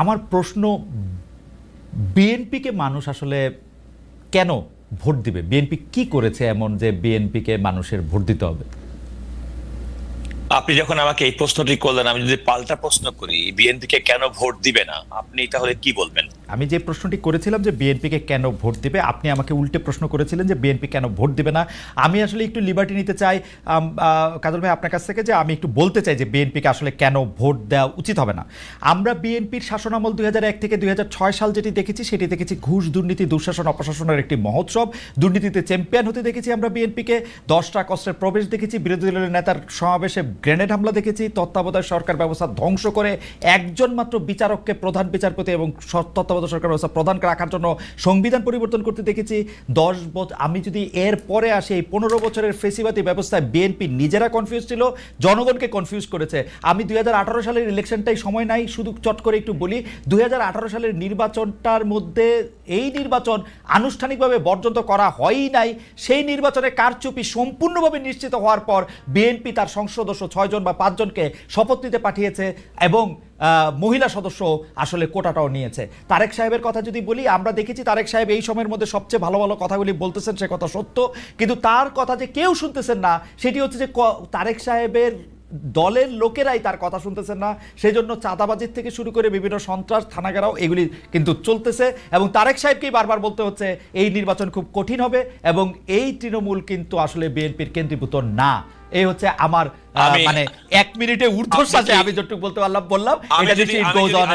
আমার প্রশ্ন, বিএনপিকে মানুষ আসলে কেন ভোট দিবে? বিএনপি কি করেছে এমন যে বিএনপিকে মানুষের ভোট দিতে হবে? আপনি যখন আমাকে এই প্রশ্নটি করলেন, আমি যদি পাল্টা প্রশ্ন করি বিএনপি কে কেন ভোট দিবে না, আপনি তাহলে কি বলবেন? আমি যে প্রশ্নটি করেছিলাম যে বিএনপিকে কেন ভোট দেবে, আপনি আমাকে উল্টে প্রশ্ন করেছিলেন যে বিএনপি কেন ভোট দেবে না। আমি আসলে একটু লিবার্টি নিতে চাই। কাজল ভাই, আপনার কাছ থেকে যে আমি একটু বলতে চাই যে বিএনপিকে আসলে কেন ভোট দেওয়া উচিত হবে না। আমরা বিএনপির শাসনামল দুই এক থেকে দুই হাজার ছয় সাল যেটি দেখেছি, সেটি দেখেছি ঘুষ, দুর্নীতি, দুঃশাসন, অপশাসনের একটি মহোৎসব। দুর্নীতিতে চ্যাম্পিয়ন হতে দেখেছি আমরা বিএনপিকে। দশটা কষ্টের প্রবেশ দেখেছি, বিরোধী দলের নেতার সমাবেশে গ্রেনেড হামলা দেখেছি। তত্ত্বাবধায়ক সরকার ব্যবস্থা ধ্বংস করে একজন মাত্র বিচারককে প্রধান বিচারপতি এবং স- তত্ত্বাবধায়ক সরকার ব্যবস্থা প্রধান রাখার জন্য সংবিধান পরিবর্তন করতে দেখেছি। দশ বছর আমি যদি এর পরে আসি, এই পনেরো বছরের ফেসিবাদী ব্যবস্থায় বিএনপি নিজেরা কনফিউজ ছিল, জনগণকে কনফিউজ করেছে। আমি দুই হাজার আঠারো সালের ইলেকশনটাই সময় নাই, শুধু চট করে একটু বলি, দুই হাজার আঠারো সালের নির্বাচনটার মধ্যে এই নির্বাচন আনুষ্ঠানিকভাবে বর্জন তো করা হয়ই নাই। সেই নির্বাচনে কারচুপি সম্পূর্ণভাবে নিশ্চিত হওয়ার পর বিএনপি তার সংসদ সদস্য ছয়জন বা পাঁচজনকে শপথ নিতে পাঠিয়েছে এবং মহিলা সদস্য আসলে কোটাটাও নিয়েছে। তারেক সাহেবের কথা যদি বলি, আমরা দেখেছি তারেক সাহেব এই সময়ের মধ্যে সবচেয়ে ভালো ভালো কথাগুলি বলতেছেন, সে কথা সত্য। কিন্তু তার কথা যে কেউ শুনতেছেন না, সেটি হচ্ছে যে তারেক সাহেবের দলের লোকেরাই তার কথা শুনতেছেন না। সেই জন্য চাঁদাবাজির থেকে শুরু করে বিভিন্ন সন্ত্রাস, থানাগারাও এগুলি কিন্তু চলতেছে এবং তারেক সাহেবকেই বারবার বলতে হচ্ছে, এই নির্বাচন খুব কঠিন হবে এবং এই তৃণমূল কিন্তু আসলে বিএনপির কেন্দ্রীভূত না। এই হচ্ছে আমার মানে এক মিনিটে ঊর্ধ্বশ্বাসে আমি যতটুকু বলতে পারলাম বললাম এটা যদি- যদি আমি goes যদি- on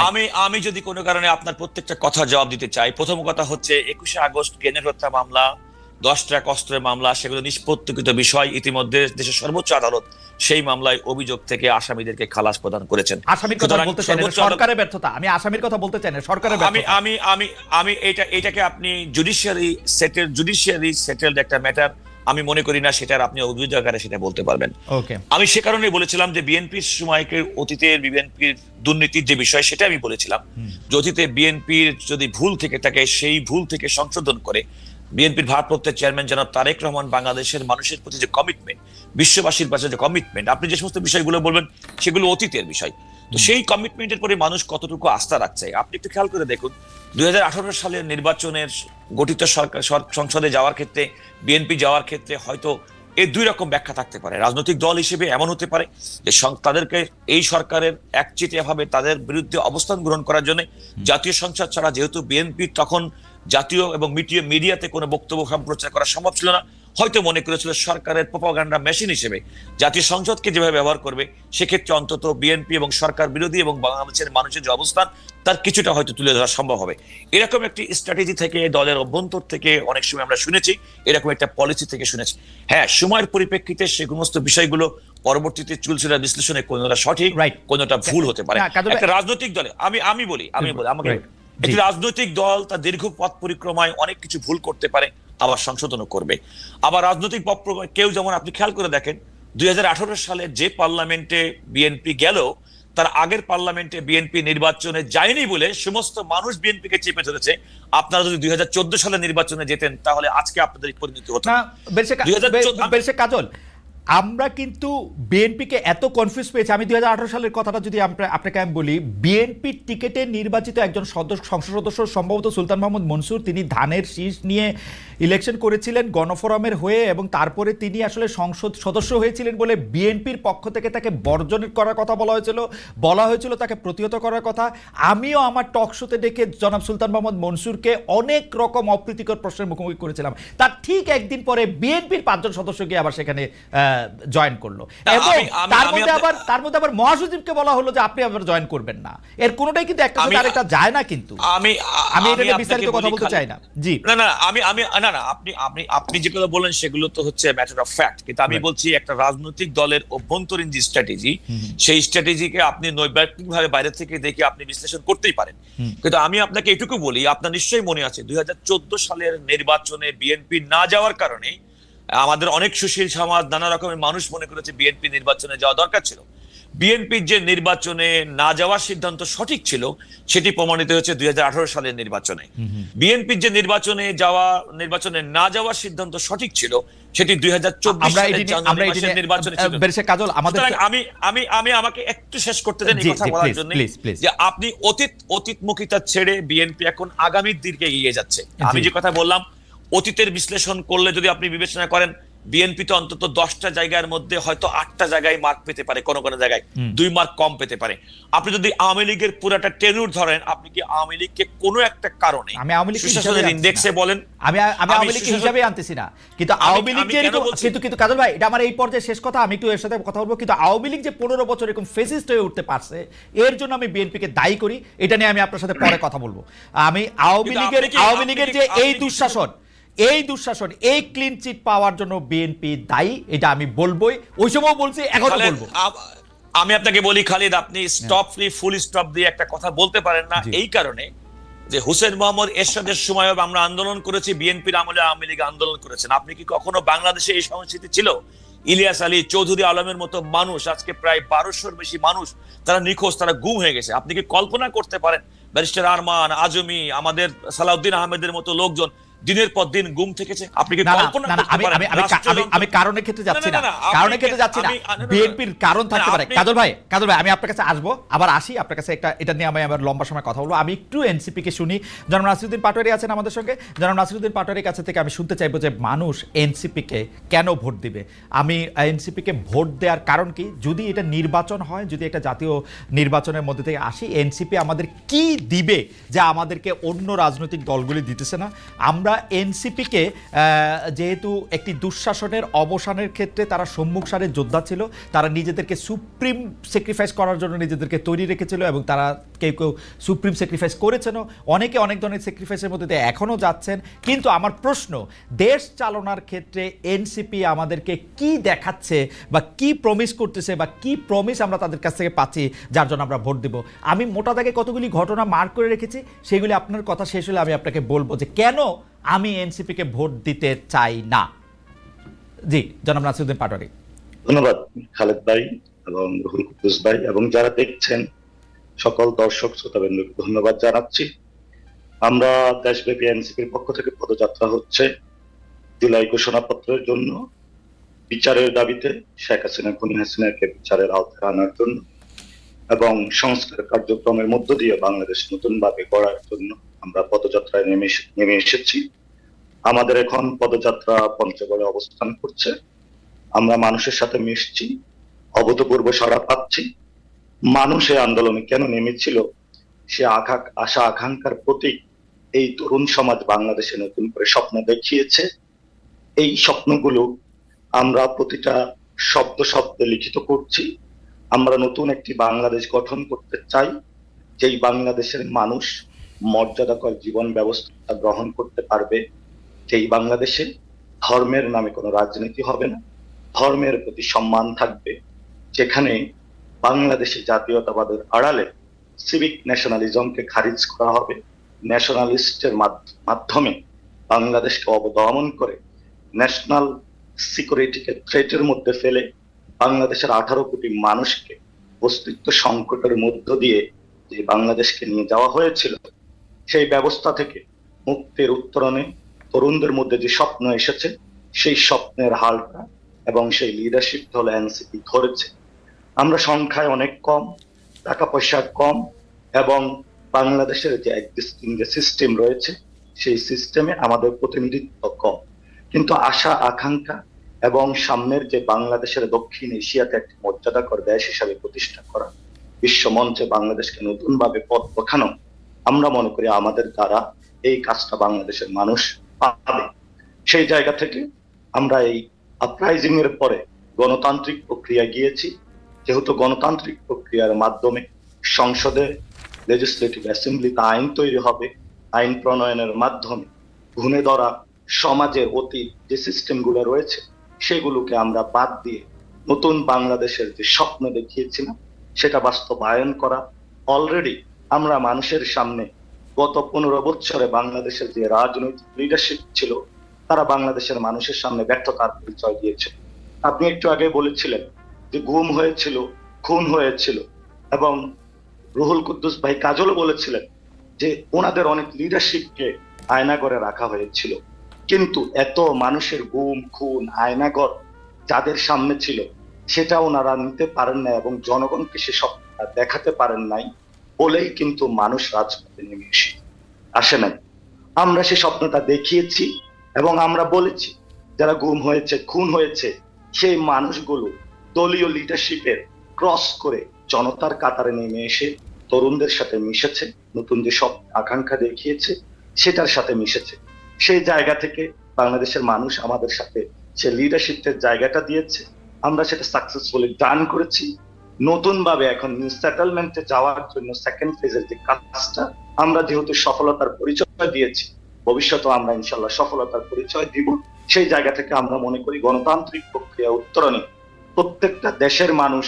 আমি. আমি যদি কোনো কারণে আপনার প্রত্যেকটা কথা জবাব দিতে চাই প্রথম কথা হচ্ছে একুশে আগস্ট কেনের হত্যা মামলা দশটা কষ্টের মামলা সেগুলো নিষ্পত্তিকৃত বিষয় ইতিমধ্যে দেশের সর্বোচ্চ আদালত সেই মামলায় অভিযোগ থেকে আসামিদেরকে খালাস প্রদান করেছেন। আসামির কথা বলতে চাই সরকারের ব্যর্থতা আমি আসামির কথা বলতে চাই না সরকারের আমি আমি আমি আমি এটা এটাকে আপনি জুডিশিয়ারি সেটেল জুডিশিয়ারি সেটেলড একটা ম্যাটার আমি মনে করি না সেটার আপনি অভিযোগ আকারে সেটা বলতে পারবেন। আমি সে কারণে বলেছিলাম যে বিএনপির সময়কে অতীতের বিএনপির দুর্নীতির যে বিষয় সেটা আমি বলেছিলাম। যে অতীতে বিএনপির যদি ভুল থেকে থাকে সেই ভুল থেকে সংশোধন করে বিএনপির ভারপ্রাপ্ত চেয়ারম্যান জনাব তারেক রহমান বাংলাদেশের মানুষের প্রতি যে কমিটমেন্ট বিশ্ববাসীর পাশে যে কমিটমেন্ট আপনি যে সমস্ত বিষয়গুলো বলবেন সেগুলো অতীতের বিষয়। তো সেই কমিটমেন্টের পরে মানুষ কতটুকু আস্থা রাখছে? আপনি একটু খেয়াল করে দেখুন দুই হাজার আঠারো সালের নির্বাচনের গঠিত সরকার সংসদে যাওয়ার ক্ষেত্রে বিএনপি যাওয়ার ক্ষেত্রে হয়তো এই দুই রকম ব্যাখ্যা থাকতে পারে। রাজনৈতিক দল হিসেবে এমন হতে পারে যে তাদেরকে এই সরকারের একচেটিয়াভাবে তাদের বিরুদ্ধে অবস্থান গ্রহণ করার জন্য জাতীয় সংসদ ছাড়া যেহেতু বিএনপি তখন জাতীয় এবং মিডিয়া মিডিয়াতে কোনো বক্তব্য সম্প্রচার করা সম্ভব ছিল না হয়তো মনে করেছিল সরকারের প্রপাগান্ডা মেশিন হিসেবে। জাতীয় সংসদকে যেভাবে ব্যবহার করবে সেক্ষেত্রে অন্তত বিএনপি এবং সরকার বিরোধী এবং বাংলাদেশের মানুষের যে অবস্থান তার কিছুটা হয়তো তুলে ধরা সম্ভব হবে। এরকম একটি স্ট্র্যাটেজি থেকে দলের অভ্যন্তর থেকে অনেক সময় আমরা শুনেছি এরকম একটা পলিসি থেকে শুনেছি। হ্যাঁ সময়ের পরিপ্রেক্ষিতে সে সমস্ত বিষয়গুলো পরবর্তীতে চুলচুলা বিশ্লেষণে কোনটা সঠিক. কোনোটা ভুল হতে পারে। একটা রাজনৈতিক দলে আমি আমি বলি আমি বলি আমাকে একটি রাজনৈতিক দল তার দীর্ঘ পথ পরিক্রমায় অনেক কিছু ভুল করতে পারে। আবার সংশোধনও করবে। আবার রাজনৈতিক পথ কেউ যেমন আপনি খেয়াল করে দেখেন দুই সালে যে পার্লামেন্টে বিএনপি গেল তার আগের পার্লামেন্টে বিএনপি নির্বাচনে যায়নি বলে সমস্ত মানুষ বিএনপি কে চেপে ধরেছে। আপনারা যদি দুই হাজার চোদ্দ সালে নির্বাচনে যেতেন তাহলে আজকে আপনাদের পরিণতি হতো। না বেলসে কা- 2014 বে- বেলসে কাজল আমরা কিন্তু বিএনপিকে এত কনফিউজ পেয়েছি। আমি দু হাজার আঠেরো সালের কথাটা যদি আপনাকে আমি বলি বিএনপির টিকেটে নির্বাচিত একজন সদস্য সংসদ সদস্য সম্ভবত সুলতান মোহাম্মদ মনসুর। তিনি ধানের শীষ নিয়ে ইলেকশন করেছিলেন, গণফোরামের হয়ে এবং তারপরে তিনি আসলে সংসদ সদস্য হয়েছিলেন বলে বিএনপির পক্ষ থেকে তাকে বর্জন করার কথা বলা হয়েছিল বলা হয়েছিল তাকে প্রতিহত করার কথা। আমিও আমার টক শোতে ডেকে জনাব সুলতান মোহাম্মদ মনসুরকে অনেক রকম অপ্রীতিকর প্রশ্নের মুখোমুখি করেছিলাম। তার ঠিক একদিন পরে বিএনপির পাঁচজন সদস্য গিয়ে আবার সেখানে জয়েন করল। এবং তার মধ্যে আবার তার মধ্যে আবার মহাসচিবকে বলা হলো যে আপনি আবার জয়েন করবেন না। এর কোনোটাই কিন্তু একটা আমি- আরেকটা যায় না কিন্তু। আমি আমি এটা বিস্তারিত কথা বলতে চাই না। জি। না না আমি আমি না না আপনি আপনি আপনি যেগুলো বলেন সেগুলো তো হচ্ছে ম্যাটার অফ ফ্যাক্ট কিন্তু আমি বলছি একটা রাজনৈতিক দলের অভ্যন্তরীণ যে স্ট্র্যাটেজি সেই স্ট্র্যাটেজিকে আপনি নৈবাত্তিক ভাবে বাইরে থেকে দেখে আপনি বিশ্লেষণ করতেই পারেন। কিন্তু আমি আপনাকে এটুকু বলি আপনার নিশ্চয়ই মনে আছে দুই হাজার চোদ্দ সালের নির্বাচনে বিএনপি না যাওয়ার কারণে আমাদের অনেক সুশীল সমাজ নানা রকমের মানুষ মনে করেছে বিএনপি নির্বাচনে যাওয়া দরকার ছিল। বিএনপির যে নির্বাচনে না যাওয়ার সিদ্ধান্ত সঠিক ছিল সেটি প্রমাণিত হয়েছে দুই সালের নির্বাচনে। বিএনপির যে নির্বাচনে যাওয়া নির্বাচনে না যাওয়ার সিদ্ধান্ত সঠিক ছিল সেটি দুই নিয়ে- নির্বাচনে কাজল আমাদের আমি আমি আমি আমাকে একটু শেষ করতে দেন এই কথা বলার জন্য. যে আপনি অতীত অতীতমুখিতা ছেড়ে বিএনপি এখন আগামীর দিকে এগিয়ে যাচ্ছে। আমি যে কথা বললাম অতীতের বিশ্লেষণ করলে যদি আপনি বিবেচনা করেন বিএনপি তো অন্তত দশটা জায়গার মধ্যে হয়তো আটটা জায়গায় মার্ক পেতে পারে কোন কোন জায়গায়। দুই মার্ক কম পেতে পারে। আপনি যদি আওয়ামী লীগের পুরাটা টেনুর ধরেন আপনি কি আওয়ামী লীগকে কোনো একটা কারণে আমি আওয়ামী লীগকে সুশাসনের আনছি ইন্ডেক্সে বলেন আমি আমি আওয়ামী সুশাসন- হিসাবে আনতেছি না। কিন্তু আওয়ামী লীগ যে বলছি? কিন্তু কিন্তু কাজল ভাই এটা আমার এই পর্যায়ে শেষ কথা। আমি একটু এর সাথে কথা বলব। কিন্তু আওয়ামী লীগ যে পনেরো বছর এরকম ফেসিস্ট হয়ে উঠতে পারছে এর জন্য আমি বিএনপিকে দায়ী করি। এটা নিয়ে আমি আপনার সাথে পরে কথা বলব। আমি আওয়ামী লীগের আওয়ামী লীগের যে এই দুঃশাসন এই দুঃশাসন এই ক্লিন চিট পাওয়ার জন্য বিএনপি দায়ী এটা আমি বলবোই। ওই সময় বলছি এখনও বলব। আম- আপনাকে বলি খালিদ আপনি স্টপ ফ্রি ফুল স্টপ দিয়ে একটা কথা বলতে পারেন না। এই কারণে যে হুসেন মোহাম্মদ এরশাদের সময় আমরা আন্দোলন করেছি বিএনপির আমলে আওয়ামী লীগ আন্দোলন করেছেন। আপনি কি কখনো বাংলাদেশে এই সংস্কৃতি ছিল? ইলিয়াস আলী চৌধুরী আলমের মতো মানুষ আজকে প্রায় বারোশোর বেশি মানুষ তারা নিখোঁজ তারা গুম হয়ে গেছে। আপনি কি কল্পনা করতে পারেন? ব্যারিস্টার আরমান আজমি আমাদের সালাউদ্দিন আহমেদের মতো লোকজন দিনের পর দিন গুম থেকেছে। আপনি কি কল্পনা করতে আমি পারেন? আমি আমি আমি কারণের ক্ষেত্রে যাচ্ছি না কারণের ক্ষেত্রে যাচ্ছি না। বিএনপির কারণ থাকতে পারে। কাজল ভাই কাজল ভাই আমি আপনার কাছে আসব আবার আসি আপনার কাছে একটা এটা নিয়ে আমি আবার লম্বা সময় কথা বলব। আমি একটু এনসিপি কে শুনি। জনাব নাসিরুদ্দিন পাটোয়ারি আছেন আমাদের সঙ্গে। জনাব নাসিরুদ্দিন পাটোয়ারির কাছে থেকে আমি শুনতে চাইব যে মানুষ এনসিপি কে কেন ভোট দিবে? আমি এনসিপি কে ভোট দেওয়ার কারণ কি? যদি এটা নির্বাচন হয় যদি একটা জাতীয় নির্বাচনের মধ্যে থেকে আসি এনসিপি আমাদের কি দিবে যা আমাদেরকে অন্য রাজনৈতিক দলগুলি দিতেছে না? আমরা এনসিপিকে যেহেতু একটি দুঃশাসনের অবসানের ক্ষেত্রে তারা সম্মুখ সারের যোদ্ধা ছিল, তারা নিজেদেরকে সুপ্রিম স্যাক্রিফাইস করার জন্য নিজেদেরকে তৈরি রেখেছিল এবং তারা কেউ কেউ সুপ্রিম স্যাক্রিফাইস করেছেনও। অনেকে অনেক ধরনের স্যাক্রিফাইসের মধ্যে দিয়ে এখনও যাচ্ছেন। কিন্তু আমার প্রশ্ন, দেশ চালনার ক্ষেত্রে এনসিপি আমাদেরকে কি দেখাচ্ছে বা কি প্রমিস করতেছে বা কি প্রমিস আমরা তাদের কাছ থেকে পাচ্ছি, যার জন্য আমরা ভোট দেব? আমি মোটা দাগে কতগুলি ঘটনা মার্ক করে রেখেছি, সেগুলি আপনার কথা শেষ হলে আমি আপনাকে বলব যে কেন আমি এনসিপিকে ভোট দিতে চাই না। জি, জনাব নাসিরুদ্দিন পাটোয়ারি। ধন্যবাদ, খালেদ ভাই এবং রুহুল কুদ্দুস ভাই এবং যারা দেখছেন, সকল দর্শক শ্রোতাবৃন্দকে ধন্যবাদ জানাচ্ছি। আমরা দেশব্যাপী এনসিপির পক্ষ থেকে পদযাত্রা হচ্ছে জুলাই ঘোষণাপত্রের জন্য, বিচারের দাবিতে শেখ হাসিনা, খুনি হাসিনাকে বিচারের আওতায় আনার জন্য এবং সংস্কার কার্যক্রমের মধ্য দিয়ে বাংলাদেশ নতুনভাবে গড়ার জন্য আমরা পদযাত্রায় নেমে নেমে এসেছি। আমাদের এখন পদযাত্রা পঞ্চগড়ে অবস্থান করছে। আমরা মানুষের সাথে মিশছি, অভূতপূর্ব সাড়া পাচ্ছি। মানুষ এই আন্দোলনে কেন নেমেছিল? সে আঘা আশা, আকাঙ্ক্ষার প্রতীক এই তরুণ সমাজ বাংলাদেশে নতুন করে স্বপ্ন দেখিয়েছে। এই স্বপ্নগুলো আমরা প্রতিটা শব্দ শব্দে লিখিত করছি। আমরা নতুন একটি বাংলাদেশ গঠন করতে চাই। যেই বাংলাদেশের মানুষ মর্যাদাকর জীবন ব্যবস্থা গ্রহণ করতে পারবে, সেই বাংলাদেশে ধর্মের নামে কোনো রাজনীতি হবে না। ধর্মের প্রতি সম্মান থাকবে। যেখানে বাংলাদেশে জাতীয়তাবাদের আড়ালে সিভিক ন্যাশনালিজমকে খারিজ করা হবে। ন্যাশনালিস্টের মাধ্যমে বাংলাদেশকে অবদমন করে ন্যাশনাল সিকিউরিটিকে থ্রেটের মধ্যে ফেলে বাংলাদেশের আঠারো কোটি মানুষকে অস্তিত্ব সংকটের মধ্য দিয়ে যে বাংলাদেশকে নিয়ে যাওয়া হয়েছিল সেই ব্যবস্থা থেকে মুক্তির উত্তরণে তরুণদের মধ্যে যে স্বপ্ন এসেছে, সেই স্বপ্নের হালটা এবং সেই লিডারশিপ হলো এনসিপি ধরেছে। আমরা সংখ্যায় অনেক কম, টাকা পয়সা কম এবং বাংলাদেশের যে এক্সিস্টিং যে সিস্টেম রয়েছে, সেই সিস্টেমে আমাদের প্রতিনিধিত্ব কম। কিন্তু আশা, আকাঙ্ক্ষা এবং সামনের যে বাংলাদেশের দক্ষিণ এশিয়াতে একটি মর্যাদাকর দেশ হিসাবে প্রতিষ্ঠা করা, বিশ্ব মঞ্চে বাংলাদেশকে নতুনভাবে পথ দেখানো আমরা মনে করি আমাদের দ্বারা এই কাজটা বাংলাদেশের মানুষ পাবে। সেই জায়গা থেকে আমরা এই আপরাইজিং এর পরে গণতান্ত্রিক প্রক্রিয়া গিয়েছি। যেহেতু গণতান্ত্রিক প্রক্রিয়ার মাধ্যমে সংসদে লেজিসলেটিভ অ্যাসেম্বলিতে আইন তৈরি হবে, আইন প্রণয়নের মাধ্যমে ঘুণে ধরা সমাজের অতীত যে সিস্টেমগুলো রয়েছে, সেগুলোকে আমরা বাদ দিয়ে নতুন বাংলাদেশের যে স্বপ্ন দেখিয়েছিলাম, সেটা বাস্তবায়ন করা। অলরেডি আমরা মানুষের সামনে গত পনেরো বছরে বাংলাদেশের যে রাজনৈতিক লিডারশিপ ছিল, তারা বাংলাদেশের মানুষের সামনে ব্যর্থতার পরিচয় দিয়েছে। আপনি একটু আগে বলেছিলেন যে গুম হয়েছিল, খুন হয়েছিল এবং রুহুল কুদ্দুস ভাই কাজলও বলেছিলেন যে ওনাদের অনেক লিডারশিপকে আয়নাগরে রাখা হয়েছিল। কিন্তু এত মানুষের গুম, খুন আয়নাগর যাদের সামনে ছিল, সেটা ওনারা নিতে পারেন না এবং জনগণকে সে সব দেখাতে পারেন নাই। বলেই কিন্তু মানুষ রাজপথে নেমে এসে আসে নাই। আমরা সে স্বপ্নটা দেখিয়েছি এবং আমরা বলেছি, যারা গুম হয়েছে, খুন হয়েছে, সেই মানুষগুলো দলীয় লিডারশিপের ক্রস করে জনতার কাতারে নেমে এসে তরুণদের সাথে মিশেছে, নতুন যে সব আকাঙ্ক্ষা দেখিয়েছে, সেটার সাথে মিশেছে। সেই জায়গা থেকে বাংলাদেশের মানুষ আমাদের সাথে সে লিডারশিপের জায়গাটা দিয়েছে। আমরা সেটা সাকসেসফুলি ডান করেছি। নতুন ভাবে এখন সেটেলমেন্টে যাওয়ার জন্য সেকেন্ড ফেজের যে কাজটা, আমরা যেহেতু সফলতার পরিচয় দিয়েছি ভবিষ্যতে আমরা ইনশাল্লাহ সফলতার পরিচয় দিব। সেই জায়গা থেকে আমরা মনে করি গণতান্ত্রিক প্রক্রিয়া উত্তরণে। প্রত্যেকটা দেশের মানুষ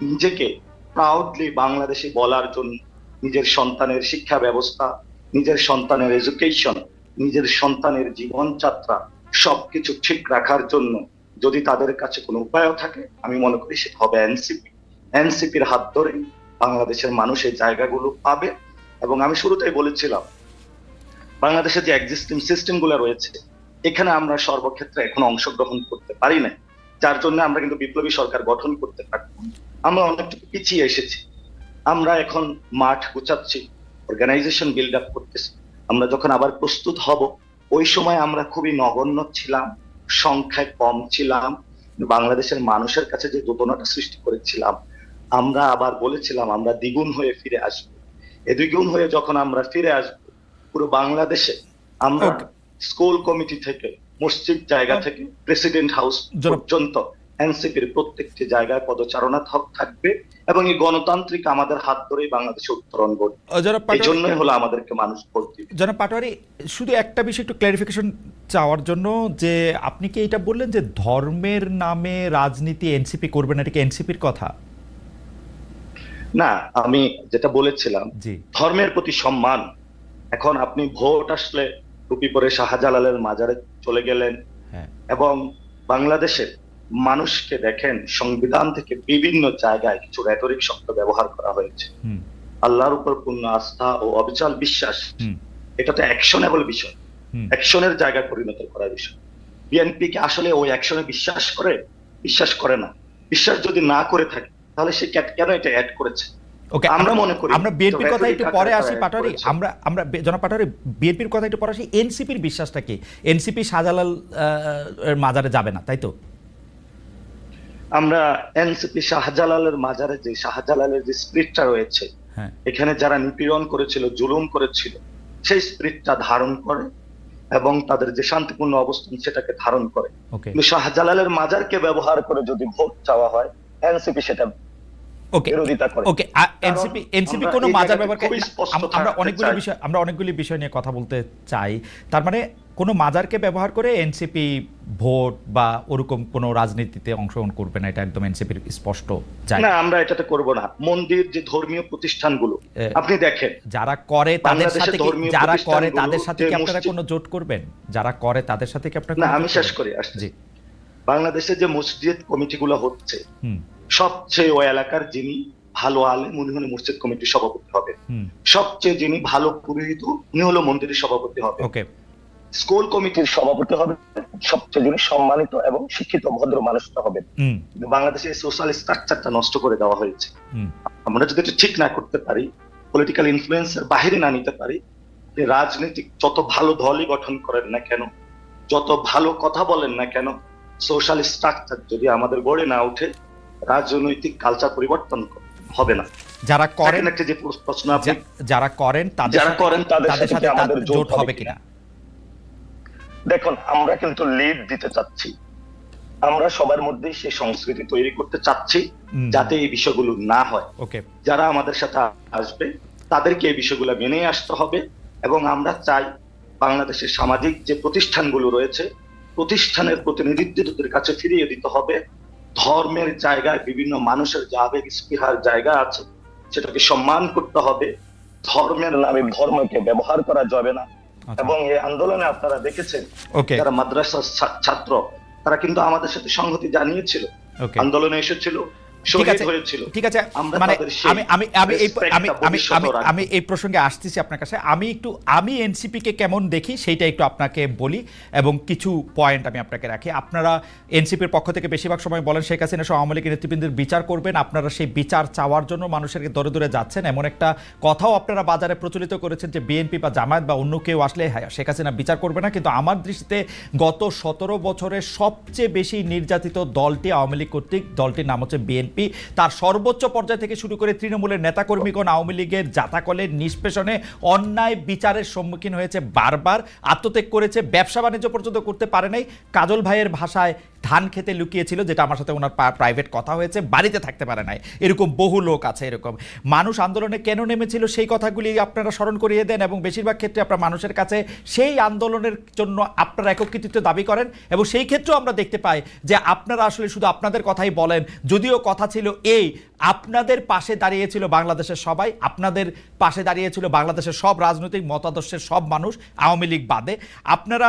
নিজেকে প্রাউডলি বাংলাদেশি বলার জন্য নিজের সন্তানের শিক্ষা ব্যবস্থা, নিজের সন্তানের এডুকেশন নিজের সন্তানের জীবনযাত্রা সবকিছু ঠিক রাখার জন্য যদি তাদের কাছে কোনো উপায়ও থাকে, আমি মনে করি সেটা হবে এনসিপি এনসিপির হাত ধরে বাংলাদেশের মানুষ এই জায়গাগুলো পাবে। এবং আমি শুরুতেই বলেছিলাম, বাংলাদেশের যে এক্সিস্টিং সিস্টেমগুলো রয়েছে, এখানে আমরা সর্বক্ষেত্রে এখন অংশগ্রহণ করতে পারি না যার জন্য আমরা কিন্তু বিপ্লবী সরকার গঠন করতে পারব আমরা অনেকটুকু পিছিয়ে এসেছি। আমরা এখন মাঠ গুছাচ্ছি অর্গানাইজেশন বিল্ড আপ করতেছি। আমরা যখন আবার প্রস্তুত হব, ওই সময় আমরা খুবই নগণ্য ছিলাম, সংখ্যায় কম ছিলাম। বাংলাদেশের মানুষের কাছে যে দোদনাটা সৃষ্টি করেছিলাম আমরা আবার বলেছিলাম আমরা দ্বিগুণ হয়ে ফিরে আসব। এ দ্বিগুণ হয়ে যখন আমরা ফিরে আসব পুরো বাংলাদেশে আমরা স্কুল কমিটি থেকে মসজিদ জায়গা থেকে প্রেসিডেন্ট হাউস পর্যন্ত এনসিপির প্রত্যেকটি জায়গায় পদচারণা থাকবে এবং এই গণতান্ত্রিক আমাদের হাত ধরেই বাংলাদেশে উত্তরণ জনাব এই জন্যই হলো আমাদেরকে মানুষ দিবে। জনাব পাটোয়ারি শুধু একটা বিষয় একটু ক্লারিফিকেশন চাওয়ার জন্য যে আপনি কি এটা বললেন যে ধর্মের নামে রাজনীতি এনসিপি করবে না এটা কি এনসিপির কথা? না আমি যেটা বলেছিলাম ধর্মের প্রতি সম্মান। এখন আপনি ভোট আসলে টুপি পরে শাহজালালের মাজারে চলে গেলেন হ্যাঁ। এবং বাংলাদেশের মানুষকে দেখেন সংবিধান থেকে বিভিন্ন জায়গায় কিছু রেটরিক শব্দ ব্যবহার করা হয়েছে। আল্লাহর উপর পূর্ণ আস্থা ও অবিচল বিশ্বাস এটা তো অ্যাকশনেবল বিষয়। অ্যাকশনের জায়গায় পরিণত করার বিষয়। বিএনপি কি আসলে ওই অ্যাকশনে বিশ্বাস করে? বিশ্বাস করে না। বিশ্বাস যদি না করে থাকে তাহলে সে কেন এটা অ্যাড করেছে? ওকে আমরা মনে করি আমরা বিএনপির কথা একটু পরে আসি করেছে। আমরা আমরা জনাব পাটোয়ারি বিএনপির কথা একটু পরে আসি এনসিপির বিশ্বাসটা কি? এনসিপি শাহজালাল মাজারে যাবে না তাই তো? আমরা এনসিপি শাহজালালের মাজারে যে শাহজালালের যে স্পিরিটটা রয়েছে হ্যাঁ। এখানে যারা নিপীড়ন করেছিল জুলুম করেছিল সেই স্পিরিটটা ধারণ করে এবং তাদের যে শান্তিপূর্ণ অবস্থান সেটাকে ধারণ করে। কিন্তু শাহজালালের মাজারকে ব্যবহার করে যদি ভোট চাওয়া হয় এনসিপি সেটা বিরোধিতা করে। ওকে এনসিপি এনসিপি কোনো মাজার আম- আমরা অনেকগুলো বিষয় আমরা অনেকগুলি বিষয় নিয়ে কথা বলতে চাই। তার মানে কোনো মাজারকে ব্যবহার করে এনসিপি ভোট বা ওরকম কোনো রাজনীতিতে অংশগ্রহণ করবে না এটা একদম এনসিপির স্পষ্ট না আমরা এটাতে করব না। মন্দির যে ধর্মীয় প্রতিষ্ঠানগুলো আপনি দেখেন। যারা করে তাদের সাথে যারা করে তাদের সাথে কি আপনারা কোনো জোট করবেন? যারা করে তাদের সাথে কি আপনারা না আমি শেষ? করি আসছে। জি। বাংলাদেশে যে মসজিদ কমিটিগুলো হচ্ছে হুম। সবচেয়ে ওই এলাকার যিনি ভালো আলেম উনি হলো মসজিদ কমিটির সভাপতি হবে। সবচেয়ে যিনি ভালো পুরোহিত উনি হলো মন্দিরের সভাপতি হবে। স্কুল কমিটির সভাপতি হবে সবচেয়ে যিনি সম্মানিত এবং শিক্ষিত ভদ্র মানুষটা হবে। বাংলাদেশে সোশ্যাল স্ট্রাকচারটা নষ্ট করে দেওয়া হয়েছে। আমরা যদি এটা ঠিক না করতে পারি পলিটিক্যাল ইনফ্লুয়েন্সের বাহিরে না নিতে পারি যে রাজনৈতিক যত ভালো দলই গঠন করেন না কেন যত ভালো কথা বলেন না কেন সোশ্যাল স্ট্রাকচার যদি আমাদের গড়ে না ওঠে রাজনৈতিক কালচার পরিবর্তন হবে না। যারা করেন একটা যে প্রশ্ন যারা করেন তাদের যারা করেন তাদের তাদের সাথে আমাদের জোট হবে কিনা। দেখুন আমরা কিন্তু লিড দিতে চাচ্ছি। আমরা সবার মধ্যে সেই সংস্কৃতি তৈরি করতে চাচ্ছি যাতে এই বিষয়গুলো না হয়। ওকে। যারা আমাদের সাথে আসবে তাদেরকে এই বিষয়গুলো মেনে আসতে হবে এবং আমরা চাই বাংলাদেশের সামাজিক যে প্রতিষ্ঠানগুলো রয়েছে প্রতিষ্ঠানের প্রতিনিধিত্বের কাছে ফিরিয়ে দিতে হবে। ধর্মের জায়গায় বিভিন্ন মানুষের যে আবেগ স্পৃহার জায়গা আছে সেটাকে সম্মান করতে হবে। ধর্মের নামে ধর্মকে ব্যবহার করা যাবে না। আচ্ছা, এবং এই আন্দোলনে আপনারা দেখেছেন যারা মাদ্রাসার ছাত্র তারা কিন্তু আমাদের সাথে সংহতি জানিয়েছিল। আন্দোলনে এসেছিল। ঠিক আছে ঠিক আছে মানে আমি আমি আমি এই আমি আমি আমি আমি এই প্রসঙ্গে আসতেছি আপনার কাছে। আমি একটু আমি এনসিপি কে কেমন দেখি সেইটা একটু আপনাকে বলি এবং কিছু পয়েন্ট আমি আপনাকে রাখি। আপনারা এনসিপির পক্ষ থেকে বেশিরভাগ সময় বলেন শেখ হাসিনা সহ আওয়ামী লীগের নেতৃবৃন্দের বিচার করবেন। আপনারা সেই বিচার চাওয়ার জন্য মানুষেরকে দরে দরে যাচ্ছেন। এমন একটা কথাও আপনারা বাজারে প্রচলিত করেছেন যে বিএনপি বা জামায়াত বা অন্য কেউ আসলে হ্যাঁ শেখ হাসিনা বিচার করবে না। কিন্তু আমার দৃষ্টিতে গত সতেরো বছরের সবচেয়ে বেশি নির্যাতিত দলটি আওয়ামী লীগ কর্তৃক দলটির নাম হচ্ছে বিএনপি। তার সর্বোচ্চ পর্যায় থেকে শুরু করে তৃণমূলের নেতাকর্মীগণ আওয়ামী লীগের জাতাকলের নিষ্পেষণে অন্যায় বিচারের সম্মুখীন হয়েছে বারবার, আত্মত্যাগ করেছে, ব্যবসা বাণিজ্য পর্যন্ত করতে পারে নাই। কাজল ভাইয়ের ভাষায় ধান খেতে লুকিয়েছিল, যেটা আমার সাথে ওনার প্রাইভেট কথা হয়েছে, বাড়িতে থাকতে পারে নাই। এরকম বহু লোক আছে এরকম। মানুষ আন্দোলনে কেন নেমেছিল সেই কথাগুলি আপনারা স্মরণ করিয়ে দেন এবং বেশিরভাগ ক্ষেত্রে আপনার মানুষের কাছে সেই আন্দোলনের জন্য আপনারা কৃতিত্ব দাবি করেন এবং সেই ক্ষেত্রেও আমরা দেখতে পাই যে আপনারা আসলে শুধু আপনাদের কথাই বলেন। যদিও কথা ছিল এই, আপনাদের পাশে দাঁড়িয়েছিল বাংলাদেশের সবাই, আপনাদের পাশে দাঁড়িয়েছিল বাংলাদেশের সব রাজনৈতিক মতাদর্শের সব মানুষ, আওয়ামী লীগ বাদে। আপনারা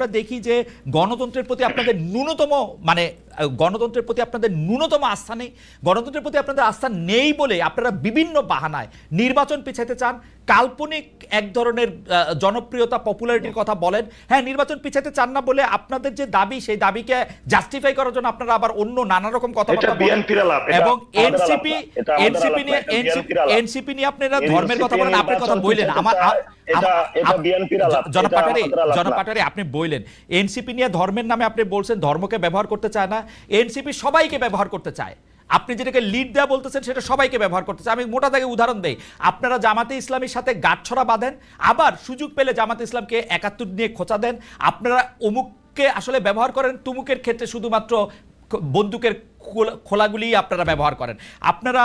আমরা দেখি যে গণতন্ত্রের প্রতি আপনাদের ন্যূনতম মানে গণতন্ত্রের প্রতি আপনাদের ন্যূনতম আস্থা নেই। গণতন্ত্রের প্রতি আপনাদের আস্থা নেই বলে আপনারা বিভিন্ন বাহানায় নির্বাচন পিছাইতে চান কাল্পনিক এক ধরনের জনপ্রিয়তা পপুলারিটির কথা বলেন। হ্যাঁ নির্বাচন পিছাইতে চান না বলে আপনাদের যে দাবি সেই দাবিকে জাস্টিফাই করার জন্য আপনারা আবার অন্য নানা রকম কথাবার্তা বলেন। এটা এবং এনসিপি এনসিপি নিয়ে এনসিপি নিয়ে আপনারা ধর্মের কথা বলেন আপনার কথা বললেন আমার পিছাতে আ- চায়, এটা- এটা আপ- বিএনপির আলাপ, জনাব পাটারি জনাব পাটারি আপনি বললেন এনসিপি নিয়ে ধর্মের নামে আপনি বলছেন ধর্মকে ব্যবহার করতে চায় না। এনসিপি সবাইকে ব্যবহার করতে চায়। আপনি যেটাকে লিড দেওয়া বলতেছেন, সেটা সবাইকে ব্যবহার করতেছে। আমি মোটা দাগে উদাহরণ দেই। আপনারা জামাতে ইসলামের সাথে গাঁটছড়া বাঁধেন, আবার সুযোগ পেলে জামাতে ইসলামকে একাত্তর নিয়ে খোঁচা দেন। আপনারা অমুককে আসলে ব্যবহার করেন, তুমুকের ক্ষেত্রে শুধুমাত্র বন্দুকের খোলাগুলি আপনারা ব্যবহার করেন। আপনারা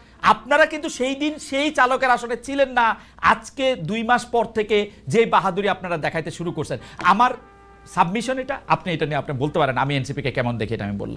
আপনারা কিন্তু সেই দিন সেই চালকের আসনে ছিলেন না। আজকে দুই মাস পর থেকে যে বাহাদুরি আপনারা দেখাইতে শুরু করছেন। আমার সাবমিশন এটা, আপনি এটা নিয়ে আপনি বলতে পারেন, আমি এনসিপিকে কেমন দেখি এটা আমি বললাম।